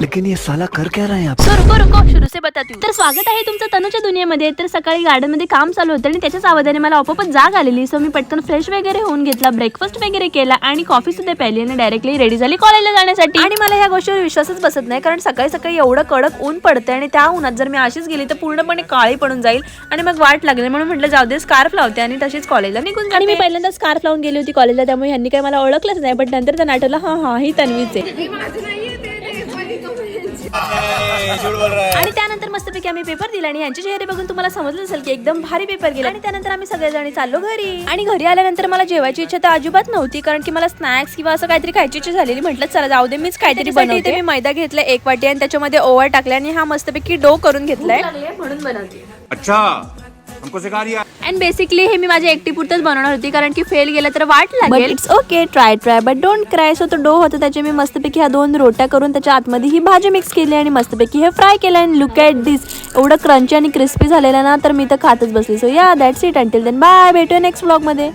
लेकिन ये साला कर क्या रहा है यहाँ पे? तो रुको रुको शुरू से बताती हूँ. तर स्वागत आहे तुमचं तनुच्या दुनियेमध्ये. तर सकाळी गार्डनमध्ये काम चालू होतं आणि त्याच्याच आवाजाने मला आपोआपच जाग आलेली. सो मी पटकन फ्रेश वगैरे होऊन घेतला ब्रेकफास्ट वगैरे केला आणि कॉफी सुद्धा प्यायली आणि डायरेक्टली रेडी झाली कॉलेजला जाण्यासाठी. आणि मला ह्या गोष्टीवर विश्वासच बसत नाही कारण सकाळी सकाळी एवढं कडक ऊन पडतंय आणि त्या उन्हात जर मी अशीच गेली तर पूर्णपणे काळी पडून जाईल आणि मग वाट लागली. म्हणून म्हटलं जाऊ दे स्कार्फ लावते आणि तशीच कॉलेजला निघून आणि मी पहिल्यांदा स्कार्फ लावून गेली होती कॉलेजला त्यामुळे ह्यांनी काही मला ओळखलंच नाही पण नंतर त्यांना आठवलं हा हा ही तन्वीच आहे. आणि त्यानंतर मस्तपैकी आम्ही पेपर दिला आणि यांचे चेहरे बघून तुम्हाला समजलं असेल की एकदम भारी पेपर गेला. आणि त्यानंतर आम्ही सगळेजणी चाललो घरी. आणि घरी आल्यानंतर मला जेवायची इच्छा तर अजिबात नव्हती कारण की मला स्नॅक्स किंवा असं काहीतरी खायची इच्छा झालेली. म्हटलं चला जाऊ दे मीच काहीतरी बनवते. मी मैदा घेतला एक वाटी आणि त्याच्यामध्ये ओव्हर टाकले आणि हा मस्तपैकी डो करून घेतलाय. म्हणून बनवते. अच्छा हमको सिखा रिया अँड बेसिकली हे मी माझ्या एकटी पुरतच बनवणार होती कारण की फेल गेलं तर वाट लागेल. It's okay try try but don't cry so तो डो होता त्याचे मी मस्तपैकी ह्या दोन रोट्या करून त्याच्या आतमध्ये ही भाजी मिक्स केली आणि मस्तपैकी हे फ्राय केलं. आणि लुक ॲट दिस एवढं क्रंची आणि क्रिस्पी झालेलं ना तर मी तर खातच बसली. So yeah that's it until then bye भेटूया नेक्स्ट ब्लॉगमध्ये